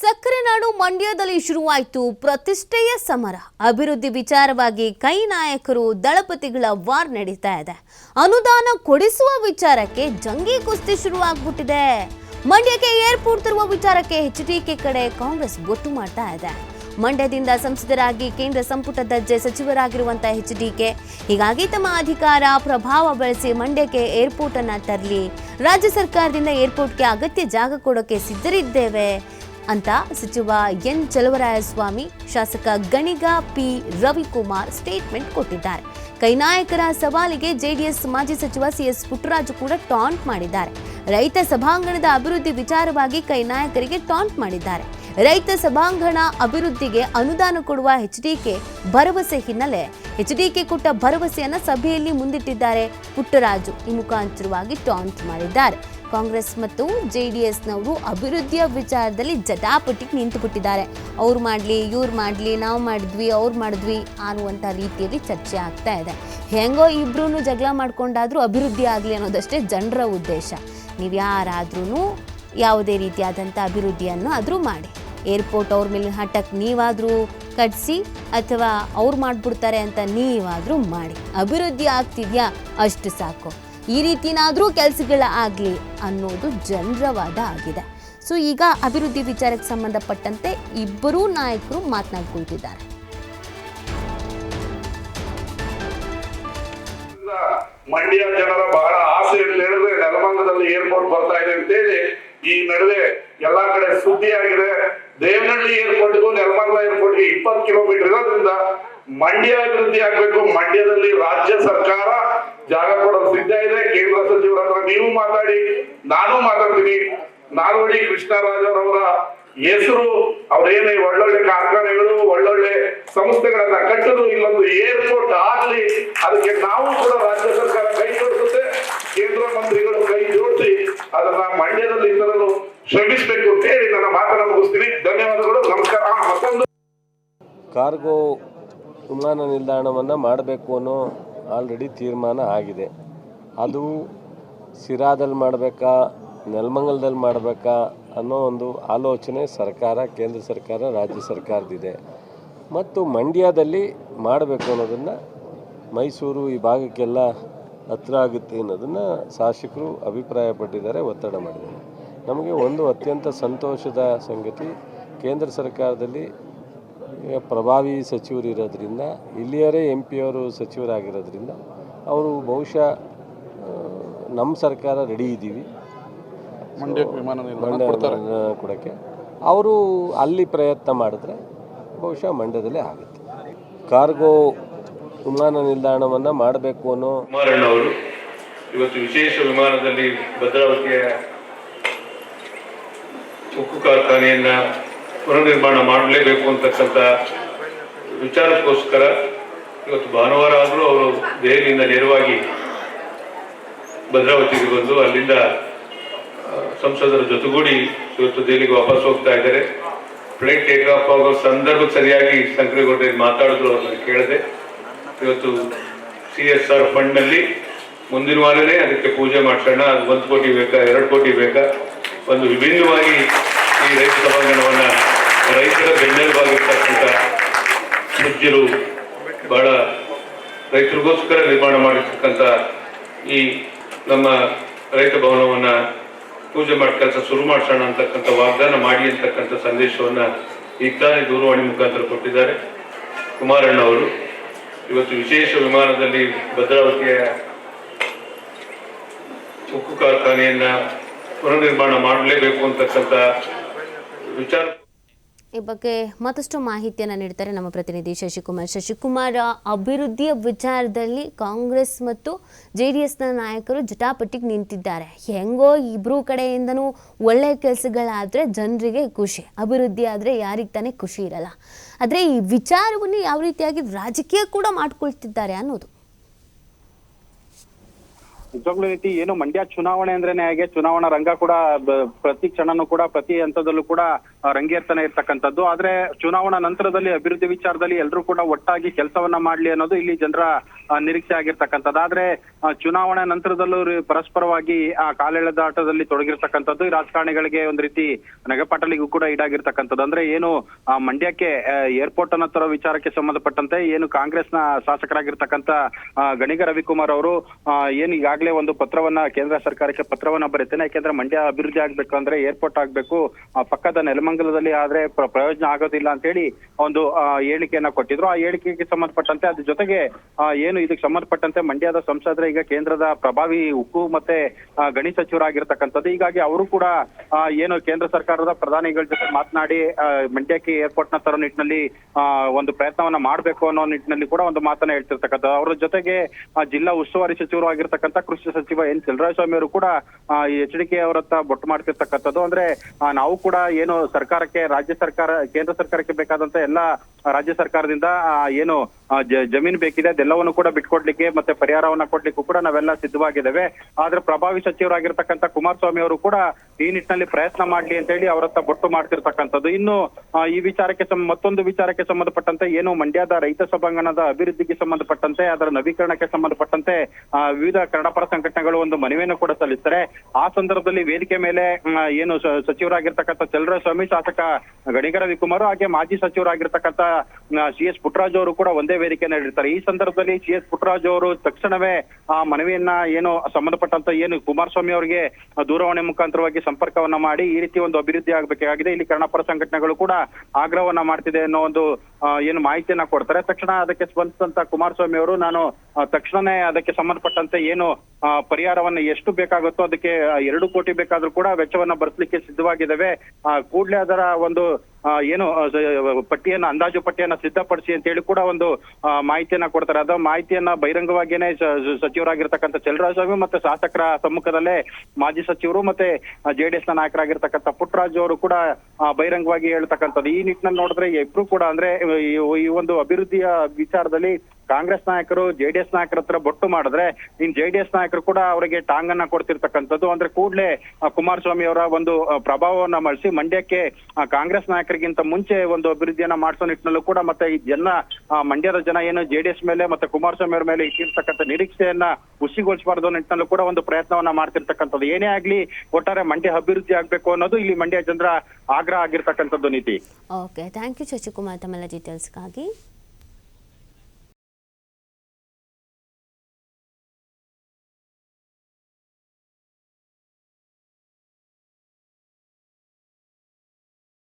ಸಕ್ಕರೆ ನಾಡು ಮಂಡ್ಯದಲ್ಲಿ ಶುರುವಾಯಿತು ಪ್ರತಿಷ್ಠೆಯ ಸಮರ. ಅಭಿವೃದ್ಧಿ ವಿಚಾರವಾಗಿ ಕೈ ನಾಯಕರು ದಳಪತಿಗಳ ವಾರ್ ನಡೀತಾ ಇದೆ. ಅನುದಾನ ಕೊಡಿಸುವ ವಿಚಾರಕ್ಕೆ ಜಂಗಿ ಕುಸ್ತಿ ಶುರುವಾಗ್ಬಿಟ್ಟಿದೆ. ಮಂಡ್ಯಕ್ಕೆ ಏರ್ಪೋರ್ಟ್ ತರುವ ವಿಚಾರಕ್ಕೆ ಎಚ್ಡಿಕೆ ಕಡೆ ಕಾಂಗ್ರೆಸ್ ಗೊತ್ತು ಮಾಡ್ತಾ ಇದೆ. ಮಂಡ್ಯದಿಂದ ಸಂಸದರಾಗಿ ಕೇಂದ್ರ ಸಂಪುಟ ದರ್ಜೆ ಸಚಿವರಾಗಿರುವಂತಹ ಕೆ ಹೀಗಾಗಿ ತಮ್ಮ ಅಧಿಕಾರ ಪ್ರಭಾವ ಬಳಸಿ ಮಂಡ್ಯಕ್ಕೆ ಏರ್ಪೋರ್ಟ್ ಅನ್ನ ತರಲಿ. ರಾಜ್ಯ ಸರ್ಕಾರದಿಂದ ಏರ್ಪೋರ್ಟ್ಗೆ ಅಗತ್ಯ ಜಾಗ ಕೊಡೋಕೆ ಸಿದ್ಧರಿದ್ದೇವೆ. ಅಂತ ಸಚಿವ ಎನ್ ಚಲುವರಾಯಸ್ವಾಮಿ ಶಾಸಕ ಗಣಿಗ ಪಿ ರವಿಕುಮಾರ್ ಸ್ಟೇಟ್ಮೆಂಟ್ ಕೊಟ್ಟಿದ್ದಾರೆ. ಕೈನಾಯಕರ ಸವಾಲಿಗೆ ಜೆಡಿಎಸ್ ಮಾಜಿ ಸಚಿವ ಸಿಎಸ್ ಪುಟ್ಟರಾಜು ಕೂಡ ಟಾಂಟ್ ಮಾಡಿದ್ದಾರೆ. ರೈತ ಸಭಾಂಗಣದ ಅಭಿವೃದ್ಧಿ ವಿಚಾರವಾಗಿ ಕೈನಾಯಕರಿಗೆ ಟಾಂಟ್ ಮಾಡಿದ್ದಾರೆ. ರೈತ ಸಭಾಂಗಣ ಅಭಿವೃದ್ಧಿಗೆ ಅನುದಾನ ಕೊಡುವ ಎಚ್ಡಿಕೆ ಭರವಸೆ ಹಿನ್ನೆಲೆ ಎಚ್ಡಿಕೆ ಕೊಟ್ಟ ಭರವಸೆಯನ್ನು ಸಭೆಯಲ್ಲಿ ಮುಂದಿಟ್ಟಿದ್ದಾರೆ. ಪುಟ್ಟರಾಜು ಈ ಮುಖಾಂತರವಾಗಿ ಟಾಂಟ್ ಮಾಡಿದ್ದಾರೆ. ಕಾಂಗ್ರೆಸ್ ಮತ್ತು ಜೆ ಡಿ ಎಸ್ನವರು ಅಭಿವೃದ್ಧಿಯ ವಿಚಾರದಲ್ಲಿ ಜಟಾಪಟಿಗೆ ನಿಂತುಬಿಟ್ಟಿದ್ದಾರೆ. ಅವ್ರು ಮಾಡಲಿ, ಇವ್ರು ಮಾಡಲಿ, ನಾವು ಮಾಡಿದ್ವಿ, ಅವ್ರು ಮಾಡಿದ್ವಿ ಅನ್ನುವಂಥ ರೀತಿಯಲ್ಲಿ ಚರ್ಚೆ ಆಗ್ತಾ ಇದೆ. ಹೆಂಗೋ ಇಬ್ಬರೂ ಜಗಳ ಮಾಡ್ಕೊಂಡಾದರೂ ಅಭಿವೃದ್ಧಿ ಆಗಲಿ ಅನ್ನೋದಷ್ಟೇ ಜನರ ಉದ್ದೇಶ. ನೀವು ಯಾರಾದ್ರೂ ಯಾವುದೇ ರೀತಿಯಾದಂಥ ಅಭಿವೃದ್ಧಿಯನ್ನು ಆದರೂ ಮಾಡಿ. ಏರ್ಪೋರ್ಟ್ ಅವ್ರ ಮೇಲೆ ಹಠಕ್ಕೆ ನೀವಾದರೂ ಕಟ್ಸಿ ಅಥವಾ ಅವ್ರು ಮಾಡಿಬಿಡ್ತಾರೆ ಅಂತ ನೀವಾದರೂ ಮಾಡಿ. ಅಭಿವೃದ್ಧಿ ಆಗ್ತಿದ್ಯಾ? ಅಷ್ಟು ಸಾಕು. ಈ ರೀತಿನಾದರೂ ಕೆಲಸಗಳ ಆಗಲಿ ಅನ್ನೋದು ಜನರ ವಾದ ಆಗಿದೆ. ಸೊ, ಈಗ ಅಭಿವೃದ್ಧಿ ವಿಚಾರಕ್ಕೆ ಸಂಬಂಧಪಟ್ಟಂತೆ ಇಬ್ಬರೂ ನಾಯಕರು ಮಾತನಾಡಿಕೊಳ್ತಿದ್ದಾರೆ. ಮಂಡ್ಯ ಜನರ ಬಹಳ ಆಸೆ ಅಂತ ಹೇಳಿದ್ರೆ ನೆಲಮಂಗದಲ್ಲಿ ಏರ್ಪೋರ್ಟ್ ಬರ್ತಾ ಇದೆ ಅಂತೇಳಿ ಈ ನಡುವೆ ಎಲ್ಲಾ ಕಡೆ ಸುದ್ದಿ ಆಗಿದೆ ದೇವನಹಳ್ಳಿ ಏರ್ಪೋರ್ಟ್ಗೂ ನೆಲಮಂಗಲ ಏರ್ಪೋರ್ಟ್ಗೆ ಇಪ್ಪತ್ತು ಕಿಲೋಮೀಟರ್ ಇರೋದ್ರಿಂದ ಮಂಡ್ಯ ಅಭಿವೃದ್ಧಿ ಆಗ್ಬೇಕು. ಮಂಡ್ಯದಲ್ಲಿ ರಾಜ್ಯ ಸರ್ಕಾರ ಜಾಗ ಕೊಡಲು ಸಿದ್ಧ ಇದೆ. ಕೇಂದ್ರ ಸಚಿವರ ಹತ್ರ ನೀವು ಮಾತಾಡಿ, ನಾನು ಮಾತಾಡ್ತೀನಿ. ನಾಲ್ವಡಿ ಕೃಷ್ಣರಾಜರವರ ಹೆಸರು, ಅವ್ರೇನೇ ಒಳ್ಳೊಳ್ಳೆ ಕಾರ್ಖಾನೆಗಳು, ಒಳ್ಳೊಳ್ಳೆ ಸಂಸ್ಥೆಗಳನ್ನ ಕಟ್ಟಲು ಇಲ್ಲೊಂದು ಏರ್ಪೋರ್ಟ್ ಆಗ್ಲಿ, ಅದಕ್ಕೆ ನಾವು ಕೂಡ ರಾಜ್ಯ ಸರ್ಕಾರ ಕೈ ಜೋಡಿಸುತ್ತೆ. ಕೇಂದ್ರ ಮಂತ್ರಿಗಳು ಕೈ ಜೋಡಿಸಿ ಅದನ್ನ ಮಂಡ್ಯದಲ್ಲಿ ತರಲು ಶ್ರಮಿಸಬೇಕು ಅಂತ ಹೇಳಿ ನನ್ನ ಮಾತನ್ನ ಮುಗಿಸ್ತೀನಿ. ಧನ್ಯವಾದಗಳು. ನಮಸ್ಕಾರ. ಮತ್ತೊಂದು. ಕಾರ್ಗೋ ವಿಮಾನ ನಿಲ್ದಾಣವನ್ನು ಮಾಡಬೇಕು ಅನ್ನೋ ಆಲ್ರೆಡಿ ತೀರ್ಮಾನ ಆಗಿದೆ. ಅದು ಸಿರಾದಲ್ಲಿ ಮಾಡಬೇಕಾ, ನೆಲಮಂಗಲದಲ್ಲಿ ಮಾಡಬೇಕಾ ಅನ್ನೋ ಒಂದು ಆಲೋಚನೆ ಸರ್ಕಾರ, ಕೇಂದ್ರ ಸರ್ಕಾರ, ರಾಜ್ಯ ಸರ್ಕಾರದಿದೆ ಮತ್ತು ಮಂಡ್ಯದಲ್ಲಿ ಮಾಡಬೇಕು ಅನ್ನೋದನ್ನು ಮೈಸೂರು ಈ ಭಾಗಕ್ಕೆಲ್ಲ ಹತ್ರ ಆಗುತ್ತೆ ಅನ್ನೋದನ್ನು ಶಾಸಕರು ಅಭಿಪ್ರಾಯಪಟ್ಟಿದ್ದಾರೆ, ಒತ್ತಡ ಮಾಡಿದ್ದಾರೆ. ನಮಗೆ ಒಂದು ಅತ್ಯಂತ ಸಂತೋಷದ ಸಂಗತಿ ಕೇಂದ್ರ ಸರ್ಕಾರದಲ್ಲಿ ಪ್ರಭಾವಿ ಸಚಿವರು ಇರೋದ್ರಿಂದ ಇಲ್ಲಿಯರೇ ಎಂ ಪಿಯವರು ಸಚಿವರಾಗಿರೋದ್ರಿಂದ ಅವರು ಬಹುಶಃ ನಮ್ಮ ಸರ್ಕಾರ ರೆಡಿ ಇದ್ದೀವಿ. ಮಂಡ್ಯಕ್ಕೆ ವಿಮಾನ ನಿಲ್ದಾಣ ಕೊಡೋಕ್ಕೆ. ಅವರು ಅಲ್ಲಿ ಪ್ರಯತ್ನ ಮಾಡಿದ್ರೆ ಬಹುಶಃ ಮಂಡ್ಯದಲ್ಲೇ ಆಗುತ್ತೆ. ಕಾರ್ಗೋ ವಿಮಾನ ನಿಲ್ದಾಣವನ್ನು ಮಾಡಬೇಕು ಅನ್ನೋ ಅವರು ಇವತ್ತು ವಿಶೇಷ ವಿಮಾನದಲ್ಲಿ ಭದ್ರಾವತಿಯ ಉಕ್ಕು ಕಾರ್ಖಾನೆಯನ್ನ ಪುನರ್ನಿರ್ಮಾಣ ಮಾಡಲೇಬೇಕು ಅಂತಕ್ಕಂಥ ವಿಚಾರಕ್ಕೋಸ್ಕರ ಇವತ್ತು ಭಾನುವಾರ ಆದರೂ ಅವರು ದೆಹಲಿಯಿಂದ ನೇರವಾಗಿ ಭದ್ರಾವತಿಗೆ ಬಂದು ಅಲ್ಲಿಂದ ಸಂಸದರ ಜೊತೆಗೂಡಿ ಇವತ್ತು ದೆಹಲಿಗೆ ವಾಪಸ್ ಹೋಗ್ತಾ ಇದ್ದಾರೆ. ಫ್ಲೈಟ್ ಟೇಕ್ ಆಫ್ ಆಗೋ ಸಂದರ್ಭಕ್ಕೆ ಸರಿಯಾಗಿ ಸಂಕ್ರೇಗೌಡ ಮಾತಾಡಿದ್ರು ಅವ್ರನ್ನ ಕೇಳಿದೆ. ಇವತ್ತು ಸಿ ಎಸ್ ಆರ್ ಫಂಡ್ನಲ್ಲಿ ಮುಂದಿನ ವಾರನೇ ಅದಕ್ಕೆ ಪೂಜೆ ಮಾಡ್ಸೋಣ. ಅದು ಒಂದು ಕೋಟಿ ಬೇಕಾ, ಎರಡು ಕೋಟಿ ಬೇಕಾ? ಒಂದು ವಿಭಿನ್ನವಾಗಿ ಈ ರೈತ ಸಭಾಂಗಣವನ್ನ ರೈತರ ಬೆನ್ನೆಲುಬಾಗಿರ್ತಕ್ಕಂಥ ಪೂಜ್ಯರು ಬಹಳ ರೈತರಿಗೋಸ್ಕರ ನಿರ್ಮಾಣ ಮಾಡಿರ್ತಕ್ಕಂಥ ಈ ನಮ್ಮ ರೈತ ಭವನವನ್ನ ಪೂಜೆ ಮಾಡಿ ಕೆಲಸ ಶುರು ಮಾಡಿಸೋಣ ಅಂತಕ್ಕಂಥ ವಾಗ್ದಾನ ಮಾಡಿ ಅಂತಕ್ಕಂಥ ಸಂದೇಶವನ್ನ ಈಗ ತಾನೇ ದೂರವಾಣಿ ಮುಖಾಂತರ ಕೊಟ್ಟಿದ್ದಾರೆ. ಕುಮಾರಣ್ಣ ಅವರು, ಇವತ್ತು ವಿಶೇಷ ವಿಮಾನದಲ್ಲಿ ಭದ್ರಾವತಿಯ ಉಕ್ಕು ಕಾರ್ಖಾನೆಯನ್ನು ಪುನರ್ನಿರ್ಮಾಣ ಮಾಡಲೇಬೇಕು ಅಂತಕ್ಕಂಥ ವಿಚಾರ ಈ ಬಗ್ಗೆ ಮತ್ತಷ್ಟು ಮಾಹಿತಿಯನ್ನು ನೀಡ್ತಾರೆ ನಮ್ಮ ಪ್ರತಿನಿಧಿ ಶಶಿಕುಮಾರ್. ಶಶಿಕುಮಾರ್, ಅಭಿವೃದ್ಧಿಯ ವಿಚಾರದಲ್ಲಿ ಕಾಂಗ್ರೆಸ್ ಮತ್ತು ಜೆ ಡಿ ಎಸ್ನ ನಾಯಕರು ಜಟಾಪಟಿಗೆ ನಿಂತಿದ್ದಾರೆ. ಹೆಂಗೋ ಇಬ್ಬರೂ ಕಡೆಯಿಂದನೂ ಒಳ್ಳೆಯ ಕೆಲಸಗಳಾದರೆ ಜನರಿಗೆ ಖುಷಿ, ಅಭಿವೃದ್ಧಿ ಆದರೆ ಯಾರಿಗೆ ತಾನೇ ಖುಷಿ ಇರಲ್ಲ. ಆದರೆ ಈ ವಿಚಾರವನ್ನು ಯಾವ ರೀತಿಯಾಗಿ ರಾಜಕೀಯ ಕೂಡ ಮಾಡ್ಕೊಳ್ತಿದ್ದಾರೆ ಅನ್ನೋದು ನಿಜವಾಗ್ಲೂ ರೀತಿ ಏನು ಮಂಡ್ಯ ಚುನಾವಣೆ ಅಂದ್ರೇನೆ ಹಾಗೆ ಚುನಾವಣಾ ರಂಗ ಕೂಡ ಪ್ರತಿ ಕ್ಷಣನೂ ಕೂಡ, ಪ್ರತಿ ಹಂತದಲ್ಲೂ ಕೂಡ ರಂಗೇರ್ತನೆ ಇರ್ತಕ್ಕಂಥದ್ದು. ಆದ್ರೆ ಚುನಾವಣಾ ನಂತರದಲ್ಲಿ, ಅಭಿವೃದ್ಧಿ ವಿಚಾರದಲ್ಲಿ ಎಲ್ಲರೂ ಕೂಡ ಒಟ್ಟಾಗಿ ಕೆಲಸವನ್ನ ಮಾಡ್ಲಿ ಅನ್ನೋದು ಇಲ್ಲಿ ಜನರ ನಿರೀಕ್ಷೆ ಆಗಿರ್ತಕ್ಕಂಥದ್ದು. ಆದ್ರೆ ಚುನಾವಣೆ ನಂತರದಲ್ಲೂ ಪರಸ್ಪರವಾಗಿ ಆ ಕಾಲೆಳೆದಾಟದಲ್ಲಿ ತೊಡಗಿರ್ತಕ್ಕಂಥದ್ದು ಈ ರಾಜಕಾರಣಿಗಳಿಗೆ ಒಂದು ರೀತಿ ನಗಪಟಲಿಗೂ ಕೂಡ ಈಡಾಗಿರ್ತಕ್ಕಂಥದ್ದು. ಅಂದ್ರೆ ಏನು ಮಂಡ್ಯಕ್ಕೆ ಏರ್ಪೋರ್ಟ್ ಅನ್ನ ತರೋ ವಿಚಾರಕ್ಕೆ ಸಂಬಂಧಪಟ್ಟಂತೆ ಏನು ಕಾಂಗ್ರೆಸ್ನ ಶಾಸಕರಾಗಿರ್ತಕ್ಕಂಥ ಗಣಿಗ ರವಿಕುಮಾರ್ ಅವರು ಏನು ಈಗಾಗಲೇ ಒಂದು ಪತ್ರವನ್ನ ಕೇಂದ್ರ ಸರ್ಕಾರಕ್ಕೆ ಪತ್ರವನ್ನ ಬರೀತೇನೆ ಯಾಕೆಂದ್ರೆ ಮಂಡ್ಯ ಅಭಿವೃದ್ಧಿ ಆಗ್ಬೇಕು ಅಂದ್ರೆ ಏರ್ಪೋರ್ಟ್ ಆಗ್ಬೇಕು. ಪಕ್ಕದ ನೆಲಮಂಗಲದಲ್ಲಿ ಆದ್ರೆ ಪ್ರ- ಪ್ರಯೋಜನ ಆಗೋದಿಲ್ಲ ಅಂತ ಹೇಳಿ ಒಂದು ಹೇಳಿಕೆಯನ್ನ ಕೊಟ್ಟಿದ್ರು. ಆ ಹೇಳಿಕೆಗೆ ಸಂಬಂಧಪಟ್ಟಂತೆ ಅದ್ರ ಜೊತೆಗೆ ಆ, ಏನು ಇದಕ್ಕೆ ಸಂಬಂಧಪಟ್ಟಂತೆ ಮಂಡ್ಯದ ಸಂಸದರ ಈಗ ಕೇಂದ್ರದ ಪ್ರಭಾವಿ ಉಕ್ಕು ಮತ್ತೆ ಗಣಿ ಸಚಿವರಾಗಿರ್ತಕ್ಕಂಥದ್ದು. ಹೀಗಾಗಿ ಅವರು ಕೂಡ ಏನು ಕೇಂದ್ರ ಸರ್ಕಾರದ ಪ್ರಧಾನಿಗಳ ಜೊತೆ ಮಾತನಾಡಿ ಮಂಡ್ಯಕ್ಕೆ ಏರ್ಪೋರ್ಟ್ನ ತರೋ ನಿಟ್ಟಿನಲ್ಲಿ ಒಂದು ಪ್ರಯತ್ನವನ್ನ ಮಾಡಬೇಕು ಅನ್ನೋ ನಿಟ್ಟಿನಲ್ಲಿ ಕೂಡ ಒಂದು ಮಾತನ್ನ ಹೇಳ್ತಿರ್ತಕ್ಕಂಥದ್ದು. ಅವರ ಜೊತೆಗೆ ಜಿಲ್ಲಾ ಉಸ್ತುವಾರಿ ಸಚಿವರು ಆಗಿರ್ತಕ್ಕಂಥ ಕೃಷಿ ಸಚಿವ ಎನ್ ಸ್ವಾಮಿ ಅವರು ಕೂಡ ಎಚ್ ಡಿ ಕೆ ಅವರತ್ತ ಬೊಟ್ಟು ಮಾಡ್ತಿರ್ತಕ್ಕಂಥದ್ದು. ಅಂದ್ರೆ ನಾವು ಕೂಡ ಏನು ಸರ್ಕಾರಕ್ಕೆ, ರಾಜ್ಯ ಸರ್ಕಾರ, ಕೇಂದ್ರ ಸರ್ಕಾರಕ್ಕೆ ಬೇಕಾದಂತ ಎಲ್ಲ ರಾಜ್ಯ ಸರ್ಕಾರದಿಂದ ಏನು ಜಮೀನು ಬೇಕಿದೆ, ಅದೆಲ್ಲವನ್ನು ಕೂಡ ಬಿಟ್ಕೊಡ್ಲಿಕ್ಕೆ ಮತ್ತೆ ಪರಿಹಾರವನ್ನ ಕೊಡ್ಲಿಕ್ಕೂ ಕೂಡ ನಾವೆಲ್ಲ ಸಿದ್ಧವಾಗಿದ್ದೇವೆ. ಆದ್ರೆ ಪ್ರಭಾವಿ ಸಚಿವರಾಗಿರ್ತಕ್ಕಂಥ ಕುಮಾರಸ್ವಾಮಿ ಅವರು ಕೂಡ ಈ ನಿಟ್ಟಿನಲ್ಲಿ ಪ್ರಯತ್ನ ಮಾಡ್ಲಿ ಅಂತ ಹೇಳಿ ಅವರತ್ತ ಬೊಟ್ಟು ಮಾಡ್ತಿರ್ತಕ್ಕಂಥದ್ದು. ಇನ್ನು ಈ ವಿಚಾರಕ್ಕೆ ಮತ್ತೊಂದು ವಿಚಾರಕ್ಕೆ ಸಂಬಂಧಪಟ್ಟಂತೆ ಏನು ಮಂಡ್ಯದ ರೈತ ಸಭಾಂಗಣದ ಅಭಿವೃದ್ಧಿಗೆ ಸಂಬಂಧಪಟ್ಟಂತೆ, ಅದರ ನವೀಕರಣಕ್ಕೆ ಸಂಬಂಧಪಟ್ಟಂತೆ ವಿವಿಧ ಕನ್ನಡಪರ ಸಂಘಟನೆಗಳು ಒಂದು ಮನವಿಯನ್ನು ಕೂಡ ಸಲ್ಲಿಸ್ತಾರೆ. ಆ ಸಂದರ್ಭದಲ್ಲಿ ವೇದಿಕೆ ಮೇಲೆ ಏನು ಸಚಿವರಾಗಿರ್ತಕ್ಕಂಥ ಸ್ವಾಮಿ, ಶಾಸಕ ಗಣಿಗರ ವಿಕುಮಾರ್, ಹಾಗೆ ಮಾಜಿ ಸಚಿವರಾಗಿರ್ತಕ್ಕಂಥ ಸಿ ಎಸ್ ಪುಟ್ರಾಜ್ ಅವರು ಕೂಡ ಒಂದೇ ವೇದಿಕೆಯನ್ನು ಹೇಳಿರ್ತಾರೆ ಈ ಸಂದರ್ಭದಲ್ಲಿ ಸಿ ಎಸ್ ಪುಟ್ರಾಜ್ ಅವರು ತಕ್ಷಣವೇ ಆ ಮನವಿಯನ್ನ ಏನು ಸಂಬಂಧಪಟ್ಟಂತ ಏನು ಕುಮಾರಸ್ವಾಮಿ ಅವರಿಗೆ ದೂರವಾಣಿ ಮುಖಾಂತರವಾಗಿ ಸಂಪರ್ಕವನ್ನ ಮಾಡಿ ಈ ರೀತಿ ಒಂದು ಅಭಿವೃದ್ಧಿ ಆಗಬೇಕಾಗಿದೆ. ಇಲ್ಲಿ ಕನ್ನಡಪರ ಸಂಘಟನೆಗಳು ಕೂಡ ಆಗ್ರಹವನ್ನ ಮಾಡ್ತಿದೆ ಅನ್ನೋ ಒಂದು ಏನು ಮಾಹಿತಿಯನ್ನ ಕೊಡ್ತಾರೆ. ತಕ್ಷಣ ಅದಕ್ಕೆ ಸ್ಪಂದಿಸಿದಂತ ಕುಮಾರಸ್ವಾಮಿ ಅವರು ನಾನು ತಕ್ಷಣನೇ ಅದಕ್ಕೆ ಸಂಬಂಧಪಟ್ಟಂತೆ ಏನು ಪರಿಹಾರವನ್ನ ಎಷ್ಟು ಬೇಕಾಗುತ್ತೋ ಅದಕ್ಕೆ ಎರಡು ಕೋಟಿ ಬೇಕಾದ್ರೂ ಕೂಡ ವೆಚ್ಚವನ್ನ ಭರಿಸಲಿಕ್ಕೆ ಸಿದ್ಧವಾಗಿದ್ದೇವೆ. ಕೂಡಲೇ ಅದರ ಒಂದು ಏನು ಪಟ್ಟಿಯನ್ನ, ಅಂದಾಜು ಪಟ್ಟಿಯನ್ನ ಸಿದ್ಧಪಡಿಸಿ ಅಂತ ಹೇಳಿ ಕೂಡ ಒಂದು ಮಾಹಿತಿಯನ್ನ ಕೊಡ್ತಾರೆ. ಅದ ಮಾಹಿತಿಯನ್ನ ಬಹಿರಂಗವಾಗಿಯೇ ಸಚಿವರಾಗಿರ್ತಕ್ಕಂಥ ಚಲರಾಜಸ್ವಾಮಿ ಮತ್ತೆ ಶಾಸಕರ ಸಮ್ಮುಖದಲ್ಲೇ ಮಾಜಿ ಸಚಿವರು ಮತ್ತೆ ಜೆಡಿಎಸ್ನ ನಾಯಕರಾಗಿರ್ತಕ್ಕಂಥ ಪುಟ್ಟರಾಜು ಅವರು ಕೂಡ ಬಹಿರಂಗವಾಗಿ ಹೇಳ್ತಕ್ಕಂಥದ್ದು. ಈ ನಿಟ್ಟಿನಲ್ಲಿ ನೋಡಿದ್ರೆ ಇಬ್ರು ಕೂಡ ಅಂದ್ರೆ ಈ ಒಂದು ಅಭಿವೃದ್ಧಿಯ ವಿಚಾರದಲ್ಲಿ ಕಾಂಗ್ರೆಸ್ ನಾಯಕರು ಜೆಡಿಎಸ್ ನಾಯಕರ ಹತ್ರ ಬೊಟ್ಟು ಮಾಡಿದ್ರೆ, ಇನ್ ಜೆಡಿಎಸ್ ನಾಯಕರು ಕೂಡ ಅವರಿಗೆ ಟಾಂಗ್ ಅನ್ನ ಕೊಡ್ತಿರ್ತಕ್ಕಂಥದ್ದು. ಅಂದ್ರೆ ಕೂಡಲೇ ಕುಮಾರಸ್ವಾಮಿ ಅವರ ಒಂದು ಪ್ರಭಾವವನ್ನ ಬಳಸಿ ಮಂಡ್ಯಕ್ಕೆ ಕಾಂಗ್ರೆಸ್ ನಾಯಕರಿಗಿಂತ ಮುಂಚೆ ಒಂದು ಅಭಿವೃದ್ಧಿಯನ್ನ ಮಾಡಿಸೋ ನಿಟ್ಟಿನಲ್ಲೂ ಕೂಡ ಮತ್ತೆ ಈ ಜನ ಮಂಡ್ಯದ ಜನ ಏನು ಜೆಡಿಎಸ್ ಮೇಲೆ ಮತ್ತೆ ಕುಮಾರಸ್ವಾಮಿ ಅವರ ಮೇಲೆ ಇಟ್ಟಿರ್ತಕ್ಕಂಥ ನಿರೀಕ್ಷೆಯನ್ನ ಹುಸಿಗೊಳಿಸಬಾರ್ದು ನಿಟ್ಟಿನಲ್ಲೂ ಕೂಡ ಒಂದು ಪ್ರಯತ್ನವನ್ನ ಮಾಡ್ತಿರ್ತಕ್ಕಂಥದ್ದು. ಏನೇ ಆಗ್ಲಿ, ಒಟ್ಟಾರೆ ಮಂಡ್ಯ ಅಭಿವೃದ್ಧಿ ಆಗ್ಬೇಕು ಅನ್ನೋದು ಇಲ್ಲಿ ಮಂಡ್ಯ ಜನರ ಆಗ್ರಹ ಆಗಿರ್ತಕ್ಕಂಥದ್ದು ನೀತಿ. Okay thank you Shashikumar. ತಮ್ಮೆಲ್ಲ ಡೀಟೇಲ್ಸ್ಗಾಗಿ